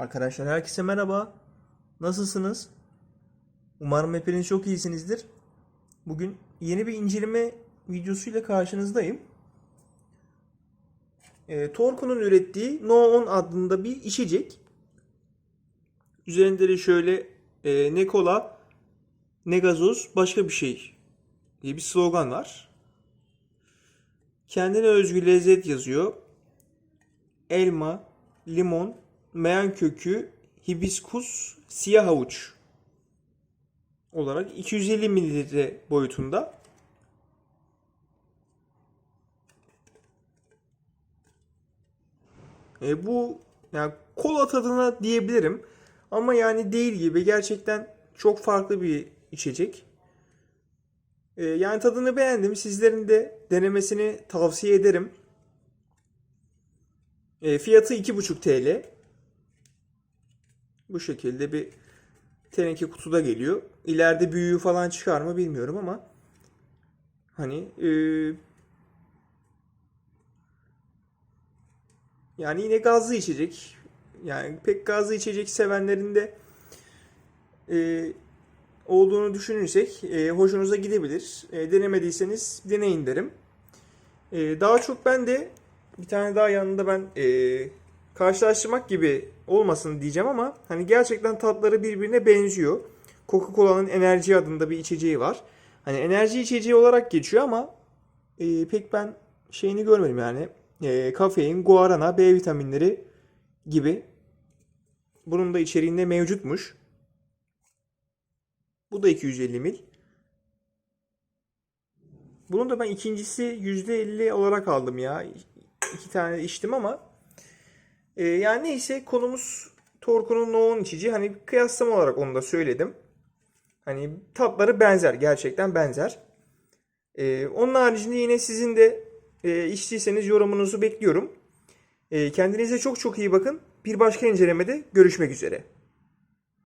Arkadaşlar herkese merhaba. Nasılsınız? Umarım hepiniz çok iyisinizdir. Bugün yeni bir inceleme videosuyla karşınızdayım. E, Torku'nun ürettiği No 10 adında bir içecek. Üzerinde de şöyle e, ne kola ne gazoz başka bir şey diye bir slogan var. Kendine özgü lezzet yazıyor. Elma, limon, meyan kökü, hibiskus, siyah havuç olarak 250 mililitre boyutunda. E, bu yani kola tadına diyebilirim. Ama yani değil gibi. Gerçekten çok farklı bir içecek. E, yani tadını beğendim. Sizlerin de denemesini tavsiye ederim. E, fiyatı 2,5 TL. Bu şekilde bir teneke kutuda geliyor. İleride büyüğü falan çıkar mı bilmiyorum ama hani e, yani yine gazlı içecek. Yani pek gazlı içecek sevenlerin de e, olduğunu düşünürsek e, hoşunuza gidebilir. E, denemediyseniz deneyin derim. E, daha çok ben de bir tane daha yanında ben e, karşılaştırmak gibi olmasın diyeceğim ama hani gerçekten tatları birbirine benziyor. Coca-Cola'nın enerji adında bir içeceği var. Hani enerji içeceği olarak geçiyor ama e, pek ben şeyini görmedim yani. E, kafein, guarana, B vitaminleri gibi. Bunun da içeriğinde mevcutmuş. Bu da 250 mil. Bunun da ben ikincisi %50 olarak aldım ya. İki tane içtim ama e, yani neyse konumuz Torku'nun No'nun içici. Hani kıyaslama olarak onu da söyledim. Hani tatları benzer. Gerçekten benzer. E, onun haricinde yine sizin de e, içtiyseniz yorumunuzu bekliyorum. E, kendinize çok çok iyi bakın. Bir başka incelemede görüşmek üzere.